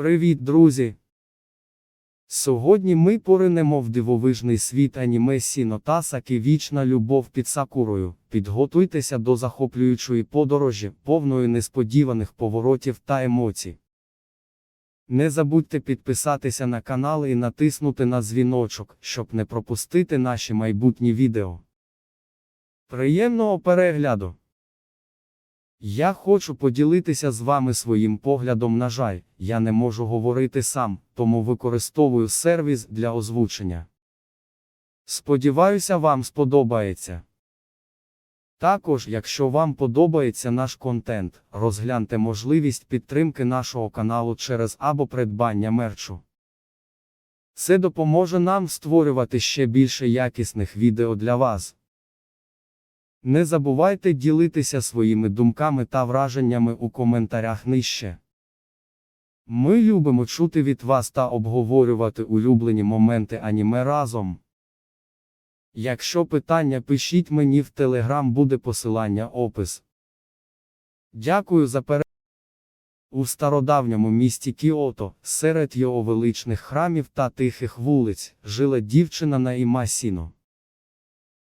Привіт, друзі! Сьогодні ми поринемо в дивовижний світ аніме Сіно Тасаки Вічна любов під Сакурою. Підготуйтеся до захоплюючої подорожі, повної несподіваних поворотів та емоцій. Не забудьте підписатися на канал і натиснути на дзвіночок, щоб не пропустити наші майбутні відео. Приємного перегляду! Я хочу поділитися з вами своїм поглядом. На жаль, я не можу говорити сам, тому використовую сервіс для озвучення. Сподіваюся, вам сподобається. Також, якщо вам подобається наш контент, розгляньте можливість підтримки нашого каналу через або придбання мерчу. Це допоможе нам створювати ще більше якісних відео для вас. Не забувайте ділитися своїми думками та враженнями у коментарях нижче. Ми любимо чути від вас та обговорювати улюблені моменти аніме разом. Якщо питання пишіть мені в телеграм буде посилання опис. Дякую за перегляд. У стародавньому місті Кіото, серед його величних храмів та тихих вулиць, жила дівчина на ім'я Сіно.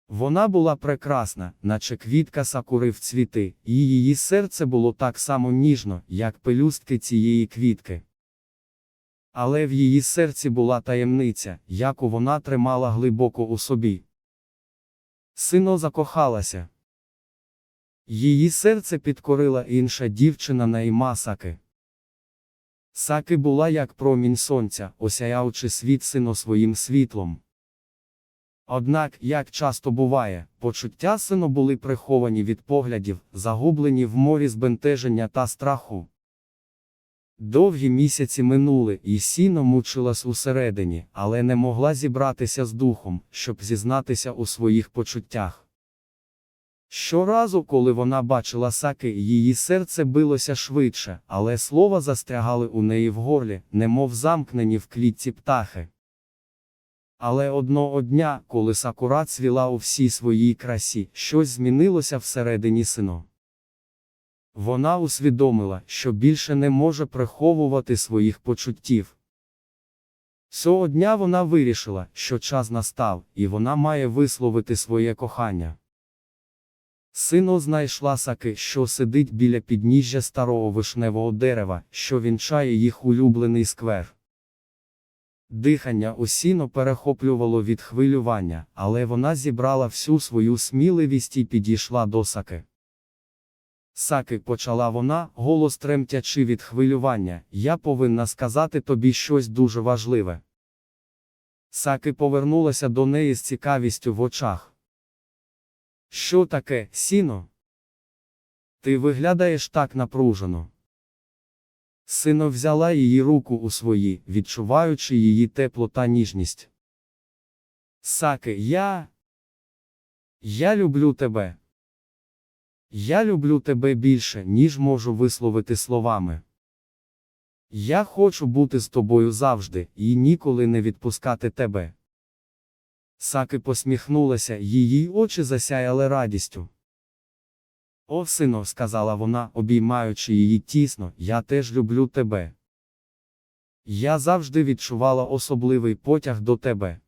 Вона була прекрасна, наче квітка сакури в цвіти, і її серце було так само ніжно, як пелюстки цієї квітки. Але в її серці була таємниця, яку вона тримала глибоко у собі. Сино закохалася. Її серце підкорила інша дівчина на ім'я Саки. Була як промінь сонця, осяяючи світ сино своїм світлом. Однак, як часто буває, почуття сину були приховані від поглядів, загублені в морі збентеження та страху. Довгі місяці минули, і сіно мучилась усередині, але не могла зібратися з духом, щоб зізнатися у своїх почуттях. Щоразу, коли вона бачила саки, її серце билося швидше, але слова застрягали у неї в горлі, немов замкнені в клітці птахи. Але одного дня, коли сакура цвіла у всій своїй красі, щось змінилося всередині сино. Вона усвідомила, що більше не може приховувати своїх почуттів. Цього дня вона вирішила, що час настав, і вона має висловити своє кохання. Сино знайшла саки, що сидить біля підніжжя старого вишневого дерева, що вінчає їх улюблений сквер. Дихання осіно перехоплювало від хвилювання, але вона зібрала всю свою сміливість і підійшла до саки. Саки почала вона, голос тремтячи від хвилювання, я повинна сказати тобі щось дуже важливе. Саки повернулася до неї з цікавістю в очах. Що таке, сіно? Ти виглядаєш так напружено. Сино взяла її руку у свої, відчуваючи її тепло та ніжність. Саки, я. Я люблю тебе. Я люблю тебе більше, ніж можу висловити словами. Я хочу бути з тобою завжди і ніколи не відпускати тебе. Саки посміхнулася, її очі засяяли радістю. О, сино, сказала вона, обіймаючи її тісно, я теж люблю тебе. Я завжди відчувала особливий потяг до тебе.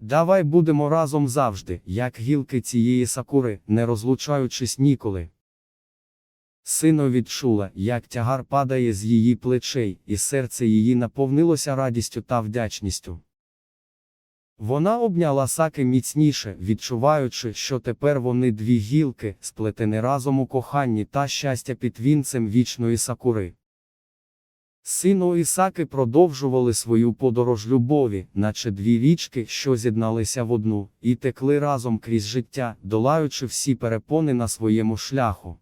Давай будемо разом завжди, як гілки цієї сакури, не розлучаючись ніколи. Сино відчула, як тягар падає з її плечей, і серце її наповнилося радістю та вдячністю. Вона обняла саки міцніше, відчуваючи, що тепер вони дві гілки, сплетені разом у коханні та щастя під вінцем вічної сакури. Сино і саки продовжували свою подорож любові, наче дві річки, що з'єдналися в одну, і текли разом крізь життя, долаючи всі перепони на своєму шляху.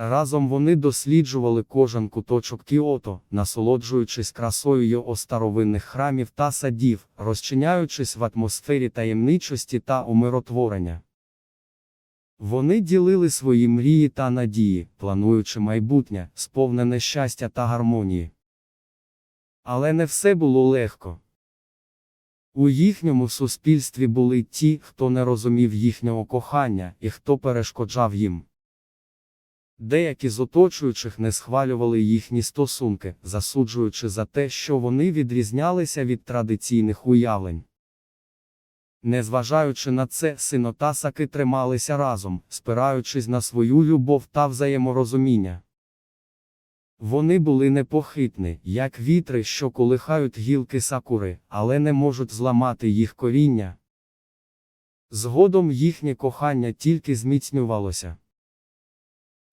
Разом вони досліджували кожен куточок Кіото, насолоджуючись красою його старовинних храмів та садів, розчиняючись в атмосфері таємничості та умиротворення. Вони ділили свої мрії та надії, плануючи майбутнє, сповнене щастя та гармонії. Але не все було легко. У їхньому суспільстві були ті, хто не розумів їхнього кохання і хто перешкоджав їм. Деякі з оточуючих не схвалювали їхні стосунки, засуджуючи за те, що вони відрізнялися від традиційних уявлень. Незважаючи на це, синотасаки трималися разом, спираючись на свою любов та взаєморозуміння. Вони були непохитні, як вітри, що колихають гілки сакури, але не можуть зламати їх коріння. Згодом їхнє кохання тільки зміцнювалося.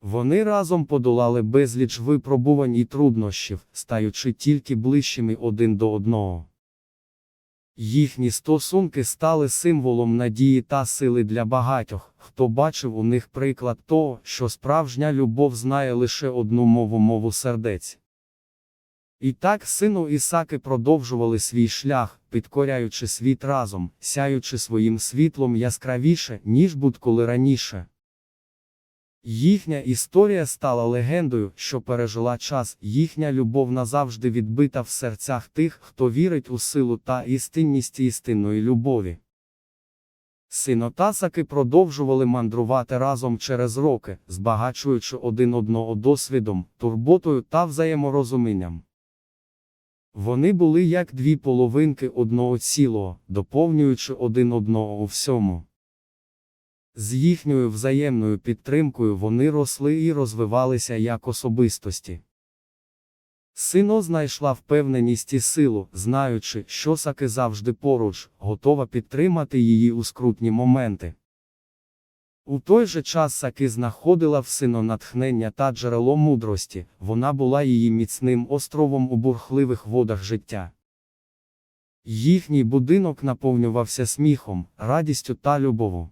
Вони разом подолали безліч випробувань і труднощів, стаючи тільки ближчими один до одного. Їхні стосунки стали символом надії та сили для багатьох, хто бачив у них приклад того, що справжня любов знає лише одну мову мову сердець. І так сину Ісаки продовжували свій шлях, підкоряючи світ разом, сяючи своїм світлом яскравіше, ніж будь-коли раніше. Їхня історія стала легендою, що пережила час, їхня любов назавжди відбита в серцях тих, хто вірить у силу та істинність істинної любові. Синотасаки продовжували мандрувати разом через роки, збагачуючи один одного досвідом, турботою та взаєморозумінням. Вони були як дві половинки одного цілого, доповнюючи один одного у всьому. З їхньою взаємною підтримкою вони росли і розвивалися як особистості. Сино знайшла впевненість і силу, знаючи, що Саки завжди поруч, готова підтримати її у скрутні моменти. У той же час Саки знаходила в сино натхнення та джерело мудрості, вона була її міцним островом у бурхливих водах життя. Їхній будинок наповнювався сміхом, радістю та любов'ю.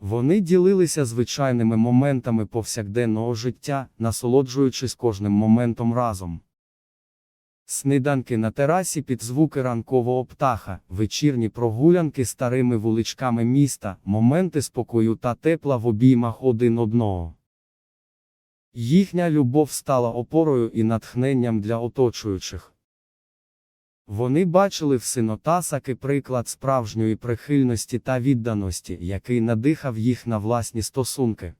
Вони ділилися звичайними моментами повсякденного життя, насолоджуючись кожним моментом разом. Сниданки на терасі під звуки ранкового птаха, вечірні прогулянки старими вуличками міста, моменти спокою та тепла в обіймах один одного. Їхня любов стала опорою і натхненням для оточуючих. Вони бачили в синотасаки приклад справжньої прихильності та відданості, який надихав їх на власні стосунки.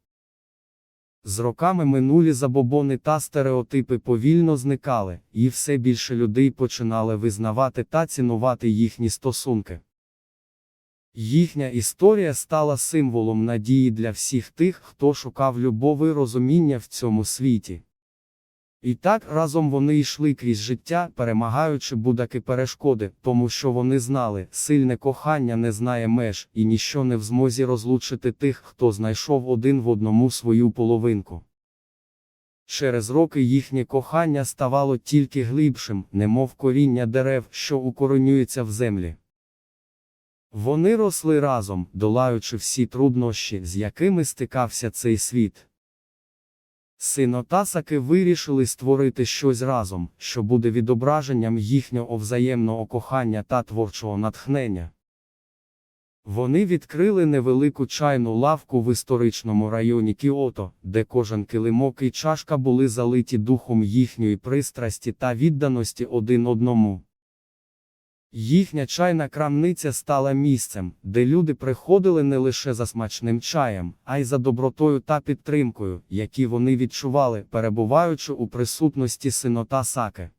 З роками минулі забобони та стереотипи повільно зникали, і все більше людей починали визнавати та цінувати їхні стосунки. Їхня історія стала символом надії для всіх тих, хто шукав любов і розуміння в цьому світі. І так разом вони йшли крізь життя, перемагаючи будь-які перешкоди, тому що вони знали, сильне кохання не знає меж, і ніщо не в змозі розлучити тих, хто знайшов один в одному свою половинку. Через роки їхнє кохання ставало тільки глибшим, немов коріння дерев, що укоренюється в землі. Вони росли разом, долаючи всі труднощі, з якими стикався цей світ. Синотасаки вирішили створити щось разом, що буде відображенням їхнього взаємного кохання та творчого натхнення. Вони відкрили невелику чайну лавку в історичному районі Кіото, де кожен килимок і чашка були залиті духом їхньої пристрасті та відданості один одному. Їхня чайна крамниця стала місцем, де люди приходили не лише за смачним чаєм, а й за добротою та підтримкою, які вони відчували, перебуваючи у присутності синота Саке.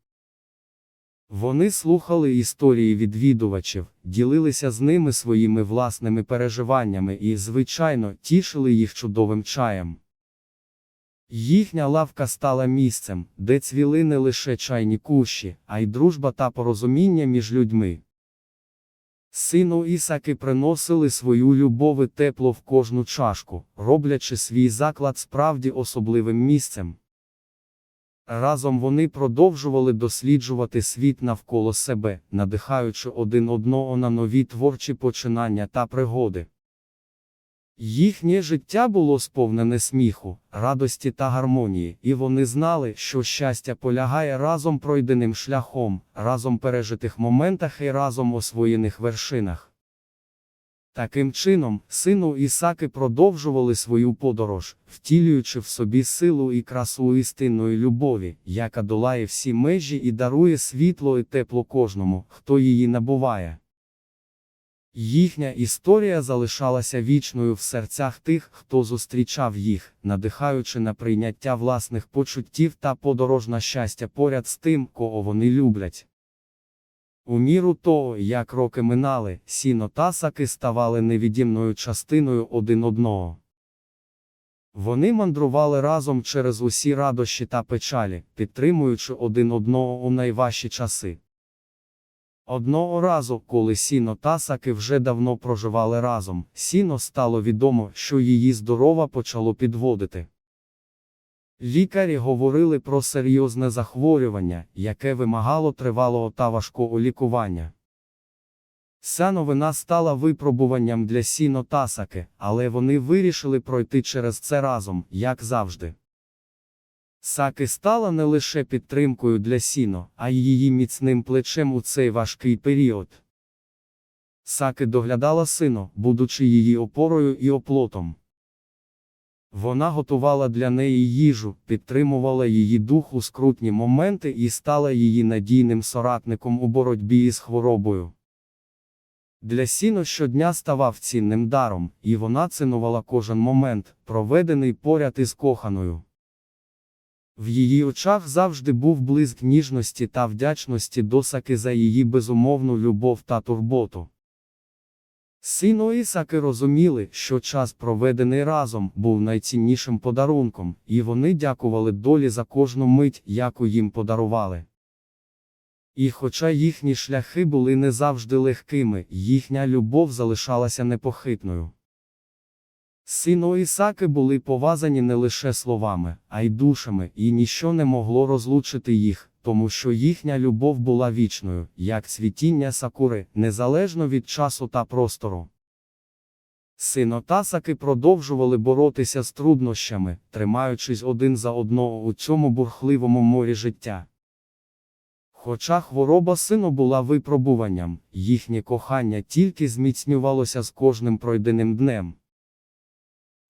Вони слухали історії відвідувачів, ділилися з ними своїми власними переживаннями і, звичайно, тішили їх чудовим чаєм. Їхня лавка стала місцем, де цвіли не лише чайні кущі, а й дружба та порозуміння між людьми. Сину Ісаки приносили свою любов і тепло в кожну чашку, роблячи свій заклад справді особливим місцем. Разом вони продовжували досліджувати світ навколо себе, надихаючи один одного на нові творчі починання та пригоди. Їхнє життя було сповнене сміху, радості та гармонії, і вони знали, що щастя полягає разом пройденим шляхом, разом пережитих моментах і разом освоєних вершинах. Таким чином, сину Ісаки продовжували свою подорож, втілюючи в собі силу і красу істинної любові, яка долає всі межі і дарує світло і тепло кожному, хто її набуває. Їхня історія залишалася вічною в серцях тих, хто зустрічав їх, надихаючи на прийняття власних почуттів та подорожне щастя поряд з тим, кого вони люблять. У міру того, як роки минали, сіно та саки ставали невід'ємною частиною один одного. Вони мандрували разом через усі радощі та печалі, підтримуючи один одного у найважчі часи. Одного разу, коли Сіно та Саки вже давно проживали разом, Сіно стало відомо, що її здорова почало підводити. Лікарі говорили про серйозне захворювання, яке вимагало тривалого та важкого лікування. Ця новина стала випробуванням для Сіно та Саки, але вони вирішили пройти через це разом, як завжди. Саки стала не лише підтримкою для Сіно, а й її міцним плечем у цей важкий період. Саки доглядала сину, будучи її опорою і оплотом. Вона готувала для неї їжу, підтримувала її дух у скрутні моменти і стала її надійним соратником у боротьбі із хворобою. Для Сіно щодня ставав цінним даром, і вона цінувала кожен момент, проведений поряд із коханою. В її очах завжди був блиск ніжності та вдячності до Саки за її безумовну любов та турботу. Сино і розуміли, що час, проведений разом, був найціннішим подарунком, і вони дякували долі за кожну мить, яку їм подарували. І хоча їхні шляхи були не завжди легкими, їхня любов залишалася непохитною. Сино і Саки були повазані не лише словами, а й душами, і ніщо не могло розлучити їх, тому що їхня любов була вічною, як цвітіння сакури, незалежно від часу та простору. Сино та Саки продовжували боротися з труднощами, тримаючись один за одного у цьому бурхливому морі життя. Хоча хвороба сину була випробуванням, їхнє кохання тільки зміцнювалося з кожним пройденим днем.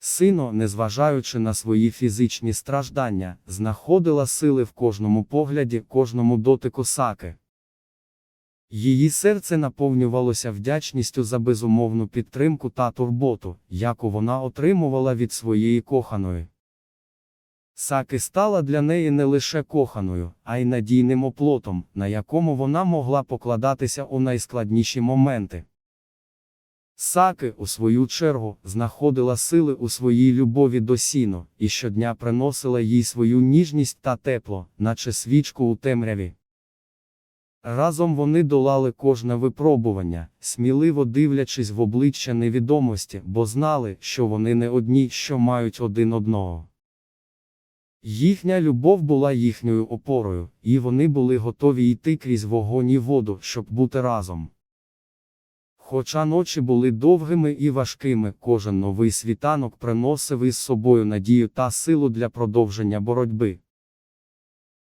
Сино, незважаючи на свої фізичні страждання, знаходила сили в кожному погляді, кожному дотику саки. Її серце наповнювалося вдячністю за безумовну підтримку та турботу, яку вона отримувала від своєї коханої. Саки стала для неї не лише коханою, а й надійним оплотом, на якому вона могла покладатися у найскладніші моменти. Саки, у свою чергу, знаходила сили у своїй любові до сіну, і щодня приносила їй свою ніжність та тепло, наче свічку у темряві. Разом вони долали кожне випробування, сміливо дивлячись в обличчя невідомості, бо знали, що вони не одні, що мають один одного. Їхня любов була їхньою опорою, і вони були готові йти крізь вогонь і воду, щоб бути разом. Хоча ночі були довгими і важкими, кожен новий світанок приносив із собою надію та силу для продовження боротьби.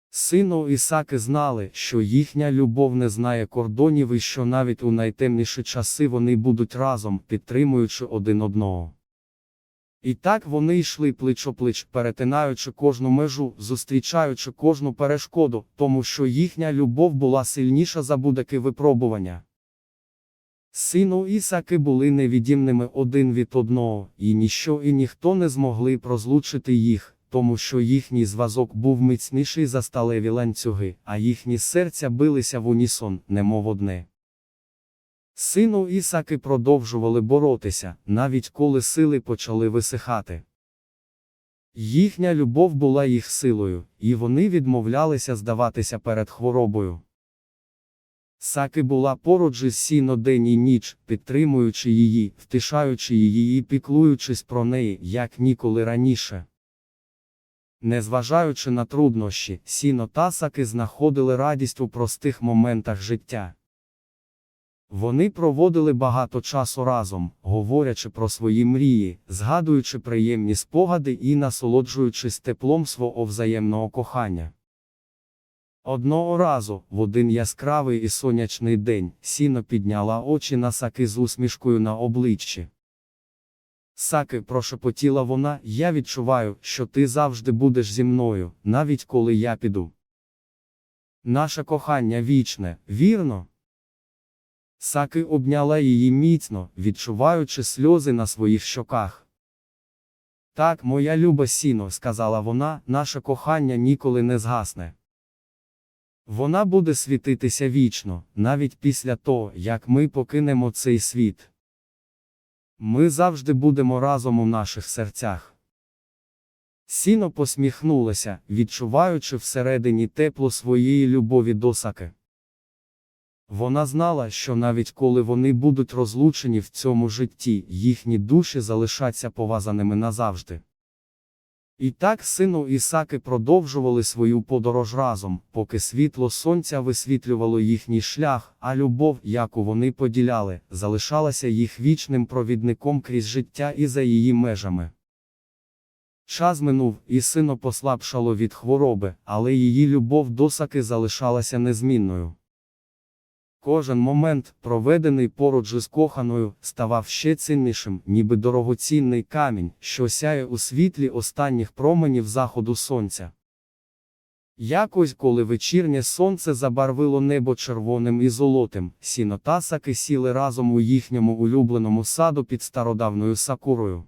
Сину Ісаки знали, що їхня любов не знає кордонів і що навіть у найтемніші часи вони будуть разом, підтримуючи один одного. І так вони йшли плич-оплич, перетинаючи кожну межу, зустрічаючи кожну перешкоду, тому що їхня любов була сильніша за будь-яке випробування. Сину Ісаки були невідімними один від одного, і ніщо і ніхто не змогли розлучити їх, тому що їхній зв'язок був міцніший за сталеві ланцюги, а їхні серця билися в унісон, немов одне. Сину Ісаки продовжували боротися, навіть коли сили почали висихати. Їхня любов була їх силою, і вони відмовлялися здаватися перед хворобою. Саки була поруч із Сіно день і ніч, підтримуючи її, втишаючи її і піклуючись про неї, як ніколи раніше. Незважаючи на труднощі, Сіно та Саки знаходили радість у простих моментах життя. Вони проводили багато часу разом, говорячи про свої мрії, згадуючи приємні спогади і насолоджуючись теплом свого взаємного кохання. Одного разу, в один яскравий і сонячний день, Сіно підняла очі на саки з усмішкою на обличчі. Саки, прошепотіла вона, я відчуваю, що ти завжди будеш зі мною, навіть коли я піду. Наше кохання вічне, вірно? Саки обняла її міцно, відчуваючи сльози на своїх щоках. Так, моя люба сіно, сказала вона, наше кохання ніколи не згасне. Вона буде світитися вічно, навіть після того, як ми покинемо цей світ. Ми завжди будемо разом у наших серцях. Сіно посміхнулася, відчуваючи всередині тепло своєї любові до Саки. Вона знала, що навіть коли вони будуть розлучені в цьому житті, їхні душі залишаться пов'язаними назавжди. І так сину Ісаки продовжували свою подорож разом, поки світло сонця висвітлювало їхній шлях, а любов, яку вони поділяли, залишалася їх вічним провідником крізь життя і за її межами. Час минув, і сино послабшало від хвороби, але її любов до Саки залишалася незмінною. Кожен момент, проведений поруч із коханою, ставав ще ціннішим, ніби дорогоцінний камінь, що сяє у світлі останніх променів заходу сонця. Якось, коли вечірнє сонце забарвило небо червоним і золотим, сіно та саки сіли разом у їхньому улюбленому саду під стародавною сакурою.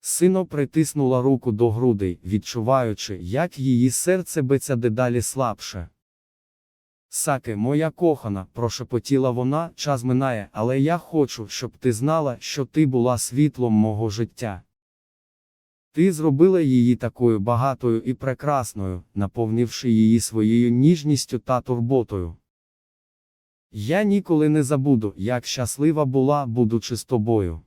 Сино притиснула руку до грудей, відчуваючи, як її серце биться дедалі слабше. Саке, моя кохана, прошепотіла вона, час минає, але я хочу, щоб ти знала, що ти була світлом мого життя. Ти зробила її такою багатою і прекрасною, наповнивши її своєю ніжністю та турботою. Я ніколи не забуду, як щаслива була, будучи з тобою.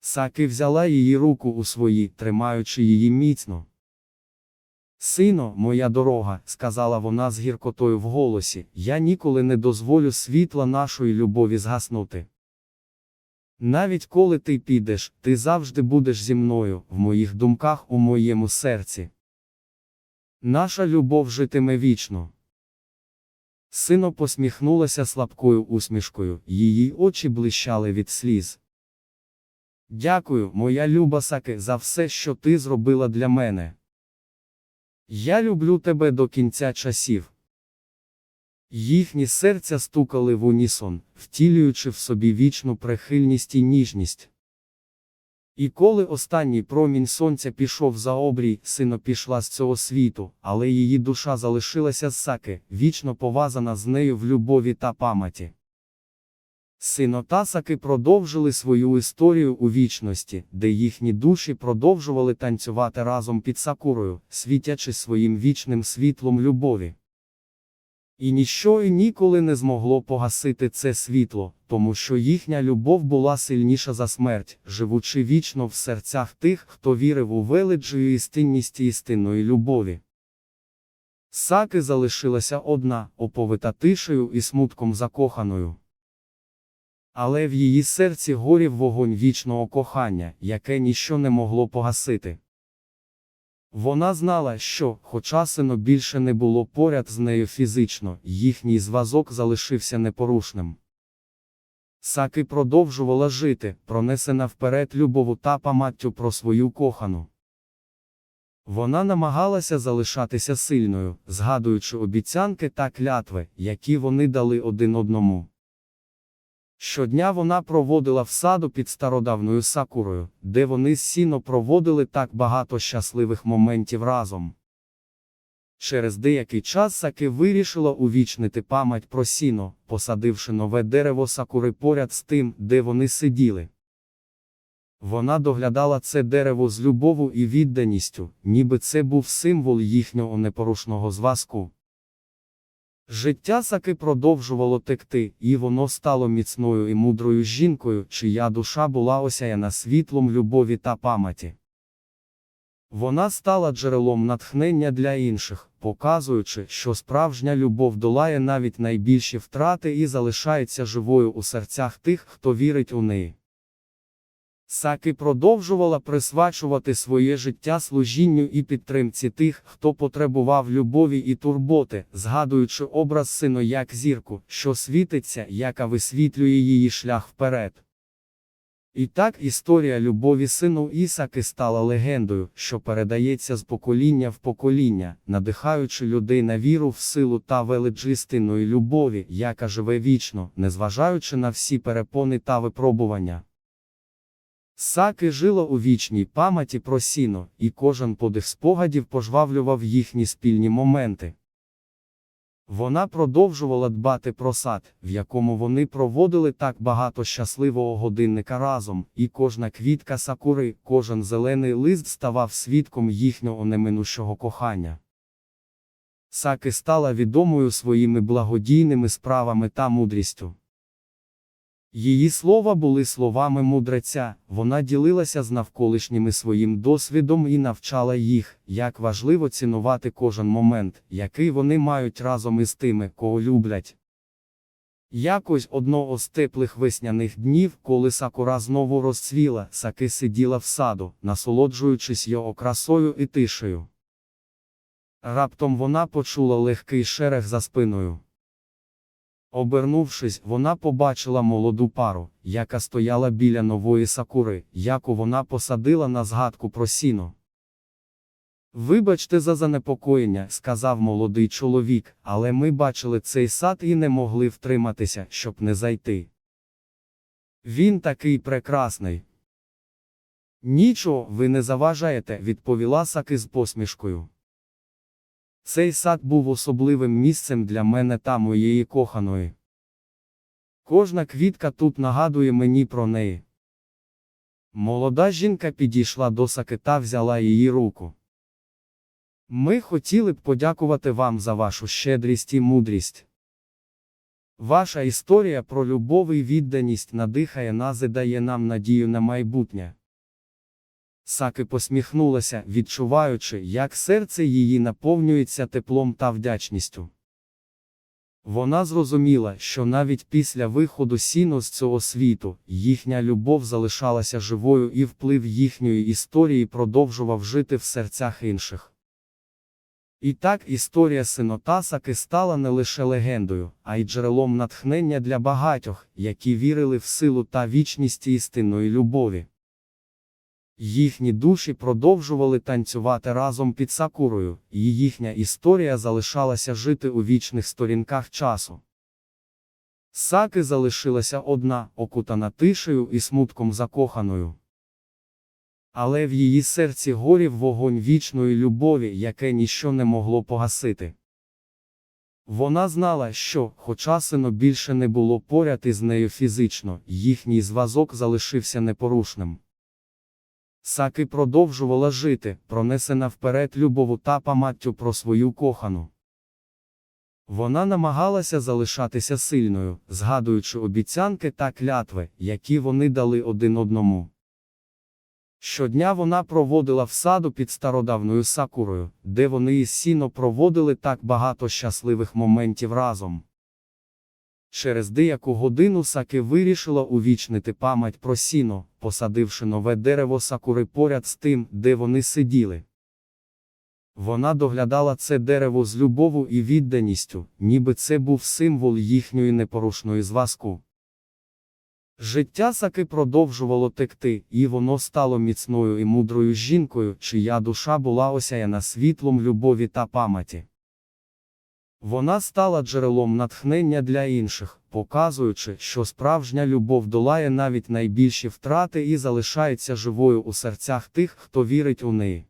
Саки взяла її руку у свої, тримаючи її міцно. Сино, моя дорога, сказала вона з гіркотою в голосі, я ніколи не дозволю світла нашої любові згаснути. Навіть коли ти підеш, ти завжди будеш зі мною, в моїх думках, у моєму серці. Наша любов житиме вічно. Сино посміхнулася слабкою усмішкою, її очі блищали від сліз. Дякую, моя люба Саки, за все, що ти зробила для мене. Я люблю тебе до кінця часів. Їхні серця стукали в унісон, втілюючи в собі вічну прихильність і ніжність. І коли останній промінь сонця пішов за обрій, сино пішла з цього світу, але її душа залишилася з саки, вічно пов'язана з нею в любові та пам'яті. Сино та Саки продовжили свою історію у вічності, де їхні душі продовжували танцювати разом під сакурою, світячи своїм вічним світлом любові. І ніщо і ніколи не змогло погасити це світло, тому що їхня любов була сильніша за смерть, живучи вічно в серцях тих, хто вірив у велиджу істинність істинної любові. Саки залишилася одна, оповита тишею і смутком закоханою. Але в її серці горів вогонь вічного кохання, яке ніщо не могло погасити. Вона знала, що, хоча сино більше не було поряд з нею фізично, їхній зв'язок залишився непорушним. Саки продовжувала жити, пронесена вперед любову та пам'яттю про свою кохану. Вона намагалася залишатися сильною, згадуючи обіцянки та клятви, які вони дали один одному. Щодня вона проводила в саду під стародавною сакурою, де вони з сіно проводили так багато щасливих моментів разом. Через деякий час Саки вирішила увічнити пам'ять про сіно, посадивши нове дерево сакури поряд з тим, де вони сиділи. Вона доглядала це дерево з любов'ю і відданістю, ніби це був символ їхнього непорушного зв'язку. Життя Саки продовжувало текти, і воно стало міцною і мудрою жінкою, чия душа була осяяна світлом любові та пам'яті. Вона стала джерелом натхнення для інших, показуючи, що справжня любов долає навіть найбільші втрати і залишається живою у серцях тих, хто вірить у неї. Саки продовжувала присвячувати своє життя служінню і підтримці тих, хто потребував любові і турботи, згадуючи образ сину як зірку, що світиться, яка висвітлює її шлях вперед. І так історія любові сину Ісаки стала легендою, що передається з покоління в покоління, надихаючи людей на віру в силу та велич істинної любові, яка живе вічно, незважаючи на всі перепони та випробування. Саки жило у вічній пам'яті про сіно, і кожен подих спогадів пожвавлював їхні спільні моменти. Вона продовжувала дбати про сад, в якому вони проводили так багато щасливого годинника разом, і кожна квітка сакури, кожен зелений лист ставав свідком їхнього неминущого кохання. Саки стала відомою своїми благодійними справами та мудрістю. Її слова були словами мудреця, вона ділилася з навколишніми своїм досвідом і навчала їх, як важливо цінувати кожен момент, який вони мають разом із тими, кого люблять. Якось одного з теплих весняних днів, коли сакура знову розцвіла, саки сиділа в саду, насолоджуючись його красою і тишею. Раптом вона почула легкий шерех за спиною. Обернувшись, вона побачила молоду пару, яка стояла біля нової сакури, яку вона посадила на згадку про сіно. Вибачте за занепокоєння, сказав молодий чоловік, але ми бачили цей сад і не могли втриматися, щоб не зайти. Він такий прекрасний. Нічого, ви не заважаєте, відповіла Саки з посмішкою. Цей сад був особливим місцем для мене та моєї коханої. Кожна квітка тут нагадує мені про неї. Молода жінка підійшла до Саки та взяла її руку. Ми хотіли б подякувати вам за вашу щедрість і мудрість. Ваша історія про любов і відданість надихає нас і дає нам надію на майбутнє. Саки посміхнулася, відчуваючи, як серце її наповнюється теплом та вдячністю. Вона зрозуміла, що навіть після виходу сіно з цього світу, їхня любов залишалася живою і вплив їхньої історії продовжував жити в серцях інших. І так історія синота Саки стала не лише легендою, а й джерелом натхнення для багатьох, які вірили в силу та вічність істинної любові. Їхні душі продовжували танцювати разом під сакурою, і їхня історія залишалася жити у вічних сторінках часу. Саки залишилася одна, окутана тишею і смутком закоханою. Але в її серці горів вогонь вічної любові, яке ніщо не могло погасити. Вона знала, що, хоча сино більше не було поряд із нею фізично, їхній зв'язок залишився непорушним. Саки продовжувала жити, пронесена вперед любову та пам'яттю про свою кохану. Вона намагалася залишатися сильною, згадуючи обіцянки та клятви, які вони дали один одному. Щодня вона проводила в саду під стародавною сакурою, де вони із сіно проводили так багато щасливих моментів разом. Через деяку годину Саки вирішила увічнити пам'ять про сіно, посадивши нове дерево сакури поряд з тим, де вони сиділи. Вона доглядала це дерево з любов'ю і відданістю, ніби це був символ їхньої непорушної зв'язку. Життя Саки продовжувало текти, і воно стало міцною і мудрою жінкою, чия душа була осяяна світлом любові та пам'яті. Вона стала джерелом натхнення для інших, показуючи, що справжня любов долає навіть найбільші втрати і залишається живою у серцях тих, хто вірить у неї.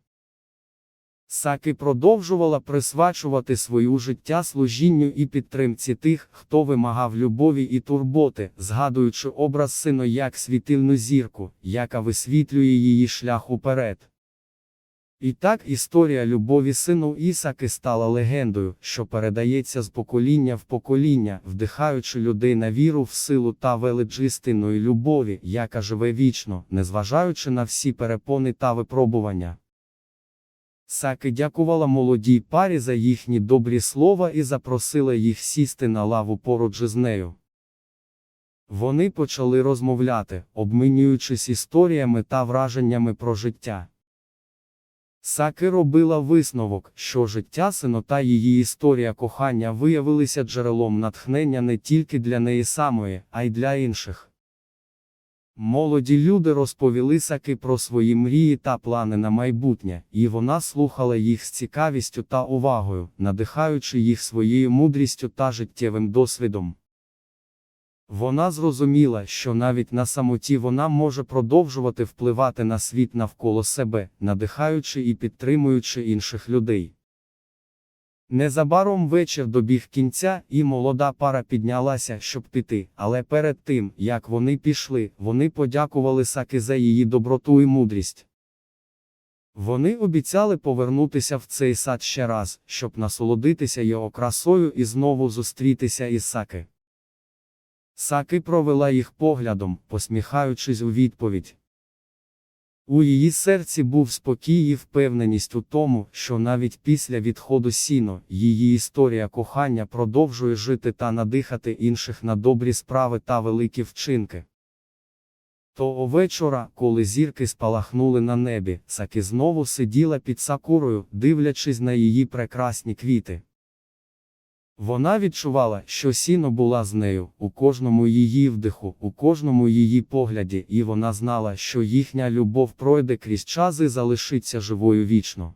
Саки продовжувала присвячувати свою життя служінню і підтримці тих, хто вимагав любові і турботи, згадуючи образ сину як світильну зірку, яка висвітлює її шлях уперед. І так історія любові сину Ісаки стала легендою, що передається з покоління в покоління, вдихаючи людей на віру в силу та велич істинної любові, яка живе вічно, незважаючи на всі перепони та випробування. Саки дякувала молодій парі за їхні добрі слова і запросила їх сісти на лаву поруч із нею. Вони почали розмовляти, обмінюючись історіями та враженнями про життя. Саки робила висновок, що життя сино та її історія кохання виявилися джерелом натхнення не тільки для неї самої, а й для інших. Молоді люди розповіли Саки про свої мрії та плани на майбутнє, і вона слухала їх з цікавістю та увагою, надихаючи їх своєю мудрістю та життєвим досвідом. Вона зрозуміла, що навіть на самоті вона може продовжувати впливати на світ навколо себе, надихаючи і підтримуючи інших людей. Незабаром вечір добіг кінця, і молода пара піднялася, щоб піти, але перед тим, як вони пішли, вони подякували Саки за її доброту і мудрість. Вони обіцяли повернутися в цей сад ще раз, щоб насолодитися його красою і знову зустрітися із Саки. Саки провела їх поглядом, посміхаючись у відповідь. У її серці був спокій і впевненість у тому, що навіть після відходу сіно, її історія кохання продовжує жити та надихати інших на добрі справи та великі вчинки. Того вечора, коли зірки спалахнули на небі, Саки знову сиділа під сакурою, дивлячись на її прекрасні квіти. Вона відчувала, що сіно була з нею, у кожному її вдиху, у кожному її погляді, і вона знала, що їхня любов пройде крізь час і залишиться живою вічно.